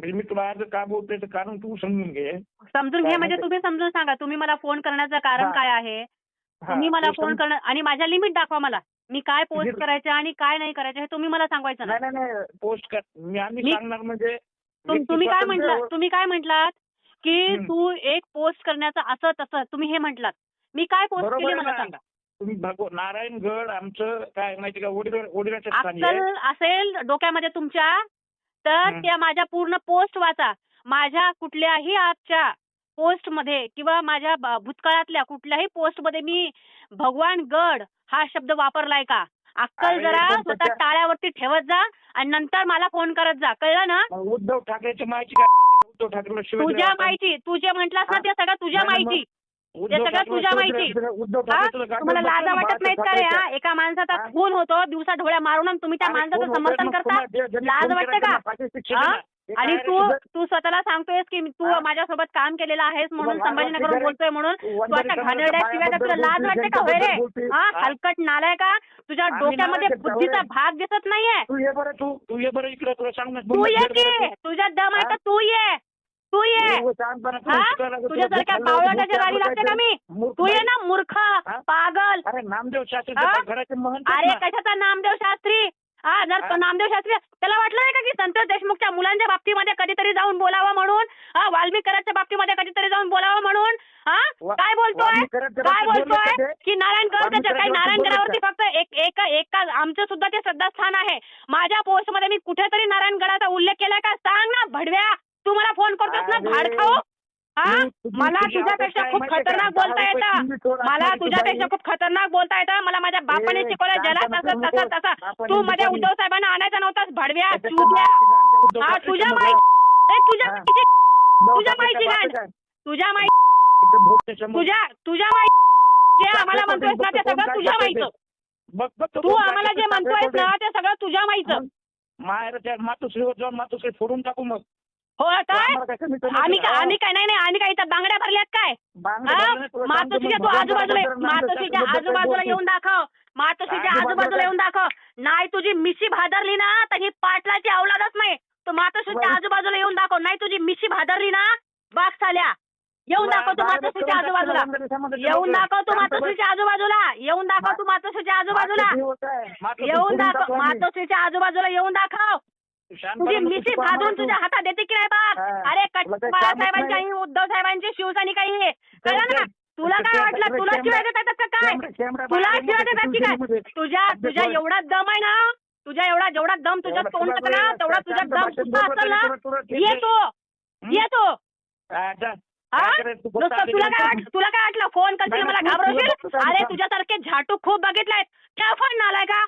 म्हणजे मी तुला आज का बोलतोय कारण तू समजून घे. समजून घे म्हणजे तुम्ही समजून सांगा. तुम्ही मला फोन करण्याचं कारण. काय आहे? तुम्ही मला फोन करणं आणि माझ्या लिमिट दाखवा मला. मी काय पोस्ट करायचं आणि काय नाही करायचं हे तुम्ही मला सांगायचं नाही नाही पोस्ट कर. मी आम्ही सांगणार म्हणजे तुम्ही काय म्हटलात तुम्ही काय म्हटलात की. तू एक पोस्ट करण्याचं असं तसं तुम्ही हे म्हटलात. मी काय पोस्ट केली मला. सांगा. तुम्ही नारायणगड आमचं काय माहिती का वडील वडिलाच्या असेल डोक्यामध्ये तुमच्या तर. त्या माझ्या पूर्ण पोस्ट वाचा. माझ्या कुठल्याही आजच्या पोस्टमध्ये किंवा माझ्या भूतकाळातल्या कुठल्याही पोस्टमध्ये मी भगवान गड हा शब्द वापरलाय का? अक्कल जरा स्वतः टाळ्यावरती ठेवत जा आणि नंतर मला फोन करत जा. कळलं ना? उद्धव ठाकरेची माहिती उद्धव शिवाय तुझ्या. माहिती. तू जे म्हटलास ना हा. ते सगळं तुझ्या माहिती. उद्धव सगळं तुझ्या माहिती. हा? तुम्हाला लाजा वाटत नाहीत का रे हा? एका माणसाचा हा? खून होतो दिवसा ढोळ्या मारून आणि तुम्ही त्या माणसाचं? समर्थन करता लाज वाटते का? हा? हे आणि तू तू स्वतःला सांगतोयस की तू हा? माझ्यासोबत काम केलेलं आहेस म्हणून वाटतं बोलतोय म्हणून तू अशा घाणेरड्या शिव्या. तुला लाज वाटते का होय रे. हा हा? हलकट नालाय का तुझ्या आम्ही डोक्यामध्ये नालायक बुद्धीचा? भाग दिसत नाहीये तू ये बरं तू तू ये बरं इकडे तुला सांग ना तू ये की तुझ्या दम आहे हा? तुझ्यासारख्या भूक गाडी लागते का मी? तू ये. ना मूर्ख? पागल. अरे नामदेव शास्त्री अरे ना. कशाचा नामदेव शास्त्री? हा जर? नामदेव शास्त्री त्याला वाटलं नाही का की संतोष देशमुखच्या मुलांच्या बाबतीमध्ये कधीतरी जाऊन बोलावं म्हणून? हा वाल्मिक कराडच्या बाबतीमध्ये कधीतरी जाऊन बोलावं म्हणून? हा? काय बोलतोय? काय बोलतोय? का नारायण काही कराडच्या नारायण बाबतीत गडावरती बोलले फक्त एक एका एका आमचं सुद्धा ते श्रद्धास्थान आहे. माझ्या पोस्टमध्ये मी कुठेतरी नारायण गडाचा उल्लेख केलाय का? सांग ना भडव्या. तू मला फोन करतोस ना अरे, भाडखाऊ हा? मला तुझी तुझ्यापेक्षा खूप? खतरनाक बोलता येतं. मला तुझ्यापेक्षा. खूप खतरनाक बोलता येतं. मला माझ्या बापाने शिकवलं ज्याला तसं तसं. तसं. तू मध्ये हिंदुस्थानी- उद्धव साहेबांना आणायचा नव्हतास भडव्या चुद्या हा तुझ्या माहिती तुझ्या उद्धव तुझ्या माहिती? तुझ्या माहिती. तुझ्या तुझ्या माहिती जे आम्हाला म्हणतोयस ना ते सगळं तुझ्या माहिती. तो आम्हाला जे करतो, म्हणतोयस ना. ते सगळं तुझ्या माहिती. माहेरच्या मातोश्रीवर जाऊन मातोश्री फोडून टाकू मग. हो काय आम्हाला काय काय हा. आम्ही काय नाही नाही आम्ही काय इथं बांगड्या भरल्यात काय हा? मग तू आजूबाजूला शास्त्रीबद्दल आजूबाजूला. येऊन दाखव मातोश्रीच्या आजूबाजूला- येऊन दाखव नाही तुझी मिशी भादरली ना तर ही पाटलाची अवलादच नाही तू मातोश्रीच्या बरं. आजूबाजूला येऊन दाखव नाही तुझी मिशी भादरली ना बाग साल्या येऊन दाखव तू मातोश्रीच्या आजूबाजूला येऊन. दाखव तू. मातोश्रीच्या आजूबाजूला येऊन दाखव तू मातोश्रीच्या आजूबाजूला येऊन दाखव. मातोश्रीच्या आजूबाजूला येऊन दाखव तुझी नको मिशी भाजून तुझ्या. हातात देते की नाही हा. अरे काही. आई उद्धव साहेबांची शिवसैनिक आहे कळलं ना तुला काय वाटलं तुला शिवाय देतात का काय तुला शिवाय देतात की काय. तुझ्या तुझ्या. एवढा दम आहे ना तुझ्या एवढा जेवढा दम तुझ्या तुला ना तेवढा शांत दम सुद्धा असेल ना तुला- तुला ठीक ये आहे. तू? ये तू जा. काय करायचं? तू फक्त नुसतं आधी तुला काय. वाट- तुला काय वाटलं फोन करशील मला घाबरवशील अरे. तुझ्यासारखे झाटू खूप बघितलेत ठेव फोन नालाय का